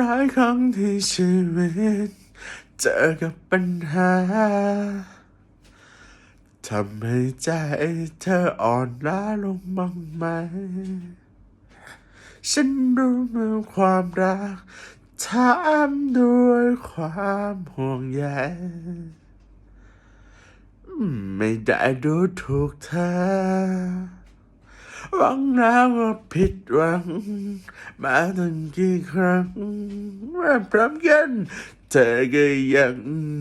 ร้ายครั้งที่ชีวิต เจอกับปัญหาทำให้ใจเธออ่อนล้าลงบ้างไหม ฉันรู้เมื่อความรักถามด้วยความห่วงใยไม่ได้ดูถูกเธอ หวังแล้วก็ผิดหวัง มาตั้งกี่ครั้งมาพร้อมกันเธอก็ยัง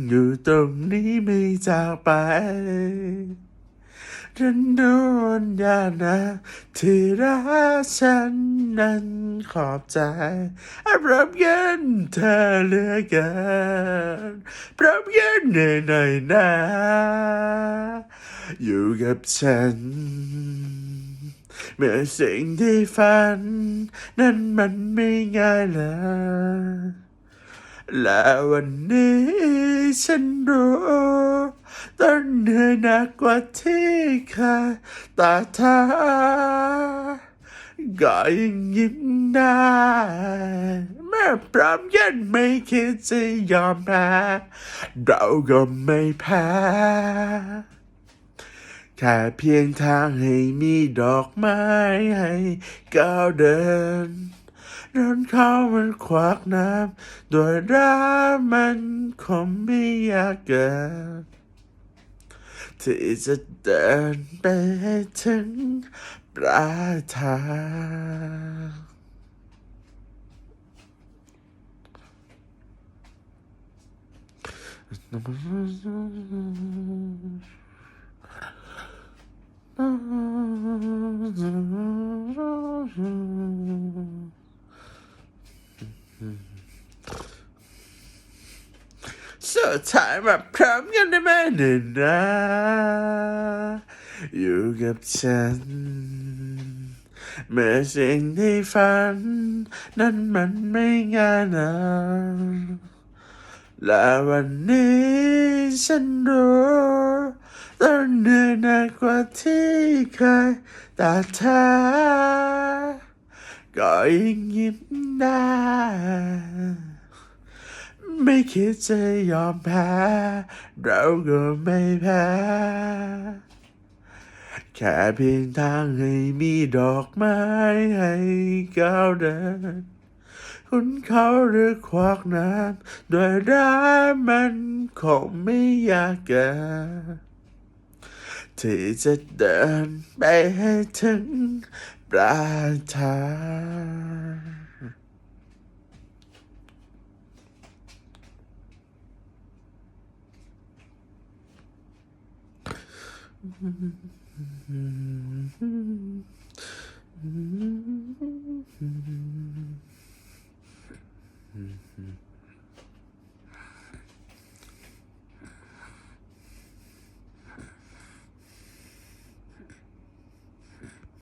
อยู่ตรงนี้ไม่จากไปฉันดูวันยานะที่รักฉันนั้นขอบใจพร้อมกันเธอเหลือเกินพร้อมกันเหน่อยหน่อยนะ อยู่กับฉัน เมื่อสิ่งที่ฝัน นั้นมันไม่ง่ายเลยและวันนี้ฉันรู้ต้องเหนื่อยหนักกว่าที่เคยแต่เธอก็ยังยิ้มได้เมื่อพร้อมกันไม่คิดจะยอมแพ้เราก็ไม่แพ้ แค่เพียงทางให้มีดอกไม้ให้ก้าวเดินเดินเข้ามันขวากน้ำด้วยรักมันคงไม่ยากเกินที่จะเดินไปให้ถึงปลายทาง สุดท้ายมาพร้อมกันได้ไหมเนี่ยนะอยู่กับฉัน เมื่อสิ่งที่ฝัน นั้นมันไม่ง่ายนะและวันนี้ฉันรู้ต้องเหนื่อยหนักกว่าที่เคยแต่เธอก็ยังยิ้มได้ ไม่คิดจะยอมแพ้ เราก็ไม่แพ้ แค่เพียงทางให้มีดอกไม้ให้ก้าวเดิน คุณเขาหรือควักน้ำด้วยรักมันคงไม่ยากเกินที่จะเดินไปให้ถึงปลายทาง mm-hmm